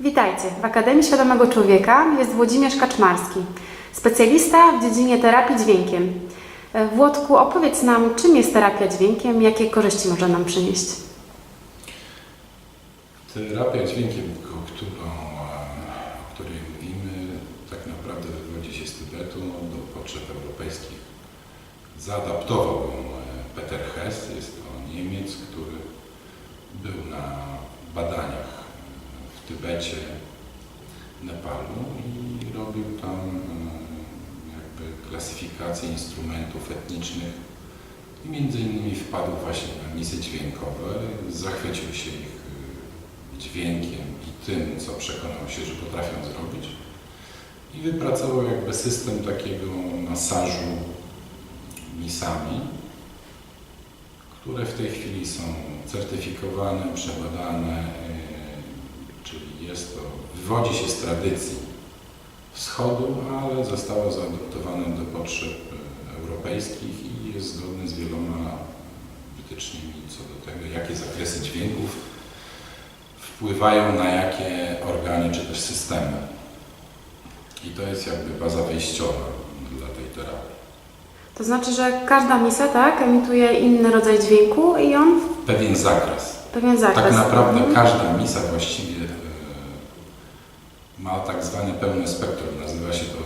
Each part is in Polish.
Witajcie! W Akademii Świadomego Człowieka jest Włodzimierz Kaczmarski, specjalista w dziedzinie terapii dźwiękiem. E, Włodku, opowiedz nam, czym jest terapia dźwiękiem, jakie korzyści może nam przynieść. Terapia dźwiękiem, o, którą, o której mówimy, tak naprawdę wywodzi się z Tybetu do potrzeb europejskich. Zaadaptował ją e, Peter Hess, jest to Niemiec, który był na badaniach w Tybecie, Nepalu i robił tam e, jakby klasyfikację instrumentów etnicznych i między innymi wpadł właśnie na misy dźwiękowe, zachwycił się ich y, dźwiękiem i tym, co przekonał się, że potrafią zrobić. I wypracował jakby system takiego masażu misami, które w tej chwili są certyfikowane, przebadane, czyli jest to, wywodzi się z tradycji wschodu, ale zostało zaadoptowane do potrzeb y, europejskich i jest zgodne z wieloma wytycznymi co do tego, jakie zakresy dźwięków wpływają na jakie organy czy też systemy. I to jest jakby baza wyjściowa dla tej terapii. To znaczy, że każda misa, tak, emituje inny rodzaj dźwięku i on Pewien zakres. pewien zakres. Tak naprawdę Mhm. każda misa właściwie e, ma tak zwane pełne spektrum. Nazywa się to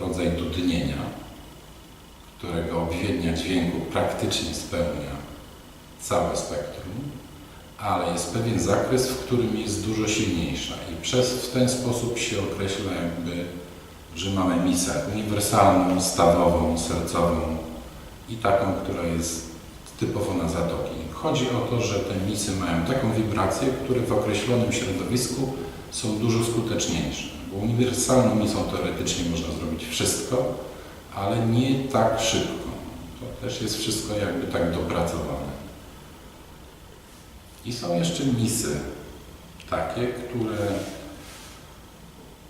rodzaj dudnienia, którego obwiednia dźwięku praktycznie spełnia całe spektrum, ale jest pewien zakres, w którym jest dużo silniejsza i przez w ten sposób się określa jakby, że mamy misę uniwersalną, stawową, sercową i taką, która jest typowo na zatoki. Chodzi o to, że te misy mają taką wibrację, które w określonym środowisku są dużo skuteczniejsze. Bo uniwersalną misą teoretycznie można zrobić wszystko, ale nie tak szybko. To też jest wszystko jakby tak dopracowane. I są jeszcze misy takie, które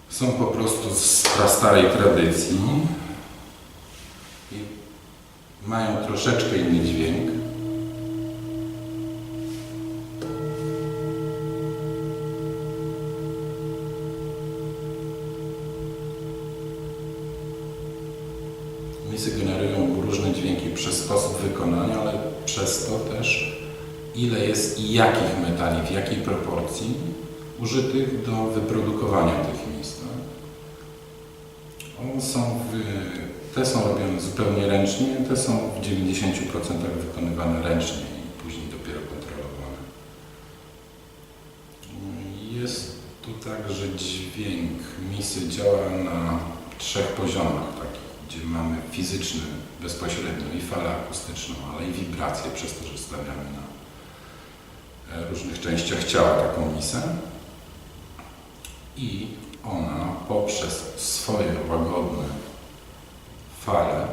są po prostu z prastarej tradycji i mają troszeczkę inny dźwięk. Sposób wykonania, ale przez to też ile jest i jakich metali, w jakiej proporcji użytych do wyprodukowania tych mis. Tak? Są w, te są robione zupełnie ręcznie, te są w 90% wykonywane ręcznie i później dopiero kontrolowane. Jest tu tak, że dźwięk misy działa na trzech poziomach gdzie mamy fizyczny bezpośrednio i falę akustyczną, ale i wibrację przez to, że stawiamy na e, różnych częściach ciała taką misę. I ona poprzez swoje łagodne fale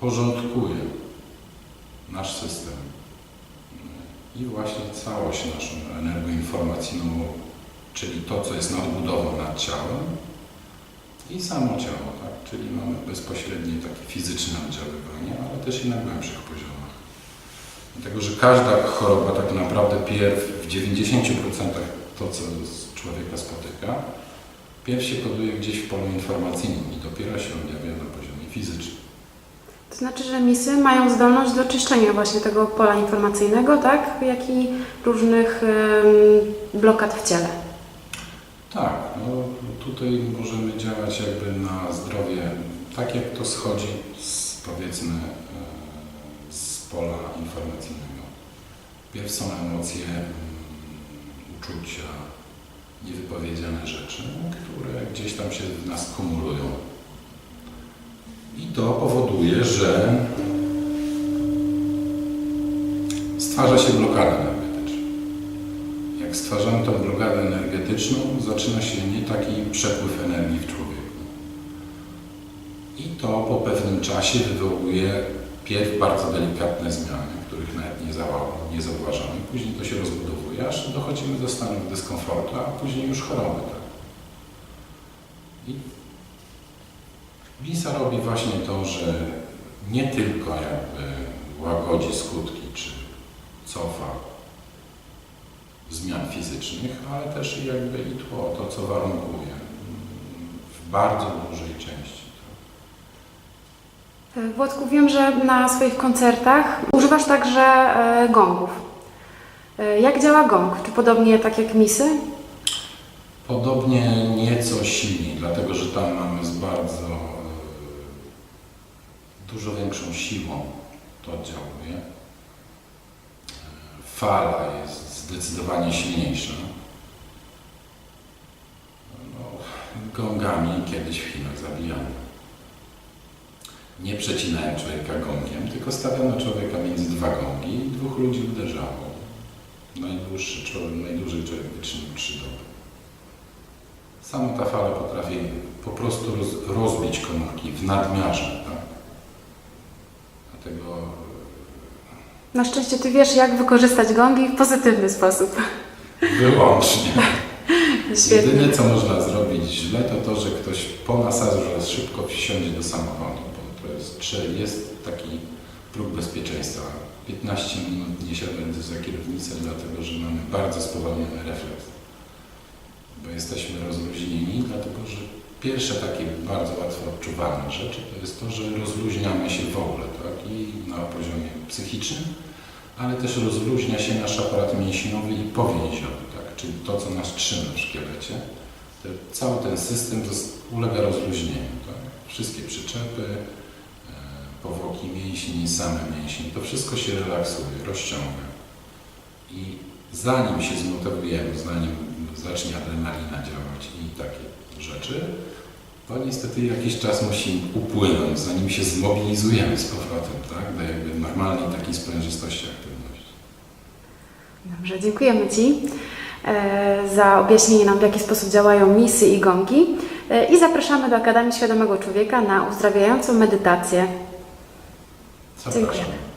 porządkuje nasz system i właśnie całość naszą energoinformacyjną, czyli to, co jest nadbudową nad ciałem i samo ciało, tak? czyli mamy bezpośrednie takie fizyczne oddziaływanie, ale też i na głębszych poziomach. Dlatego, że każda choroba tak naprawdę pierw w 90% to, co człowieka spotyka, pierw się koduje gdzieś w polu informacyjnym i dopiero się objawia na poziomie fizycznym. To znaczy, że misy mają zdolność do czyszczenia właśnie tego pola informacyjnego, tak, jak i różnych em, blokad w ciele. Tak, tutaj możemy działać jakby na zdrowie, tak jak to schodzi z, powiedzmy e, z pola informacyjnego. Pierw są emocje, mm, uczucia, niewypowiedziane rzeczy, które gdzieś tam się w nas kumulują. I to powoduje, że stwarza się blokada. Jak stwarzamy tą blokadę energetyczną, zaczyna się nie taki przepływ energii w człowieku. I to po pewnym czasie wywołuje pierw bardzo delikatne zmiany, których nawet nie, zała- nie zauważamy. Później to się rozbudowuje, aż dochodzimy do stanu dyskomfortu, a później już choroby. Tak? I Wisa robi właśnie to, że nie tylko jakby łagodzi skutki, czy cofa zmian fizycznych, ale też i jakby i tło, to co warunkuje w bardzo dużej części. E, Włodku, wiem, że na swoich koncertach używasz także e, gongów. E, Jak działa gong? Czy podobnie tak jak misy? Podobnie nieco silniej, dlatego że tam mamy z bardzo dużo większą siłą to oddziałuje. Fala jest zdecydowanie silniejsza. No, gongami kiedyś w Chinach zabijano. Nie przecinałem człowieka gongiem, tylko stawiano człowieka między dwa gongi i dwóch ludzi uderzało. Najdłuższy człowiek, najdłużej człowiek wytrzymał trzy doby. Sama ta fala potrafi po prostu roz, rozbić komórki w nadmiarze. Tak? Dlatego Na szczęście Ty wiesz, jak wykorzystać gongi w pozytywny sposób. wyłącznie. Świetnie. Jedyne co można zrobić źle to to, że ktoś po masażu szybko wsiądzie do samochodu, bo to jest, czy jest taki próg bezpieczeństwa. 15 minut nie siadać za kierownicę, dlatego że mamy bardzo spowolniony refleks. Bo jesteśmy rozluźnieni, dlatego że pierwsze takie bardzo łatwo odczuwalne rzeczy to jest to, że rozluźniamy się w ogóle, tak? I na poziomie psychicznym, ale też rozluźnia się nasz aparat mięśniowy i powięziowy, tak? Czyli to, co nas trzyma w szkielecie. Cały ten system ulega rozluźnieniu, tak? Wszystkie przyczepy, e, powłoki mięśni, same mięśnie, to wszystko się relaksuje, rozciąga. I zanim się zmotywujemy, zanim zacznie adrenalina działać i takie rzeczy, to niestety jakiś czas musi upłynąć, zanim się zmobilizujemy z powrotem, tak? Do jakby normalnej takiej sprężystości aktywności. Dobrze, dziękujemy Ci e, za objaśnienie nam, w jaki sposób działają misy i gongi. E, I zapraszamy do Akademii Świadomego Człowieka na uzdrawiającą medytację. Zapraszam. Dziękuję.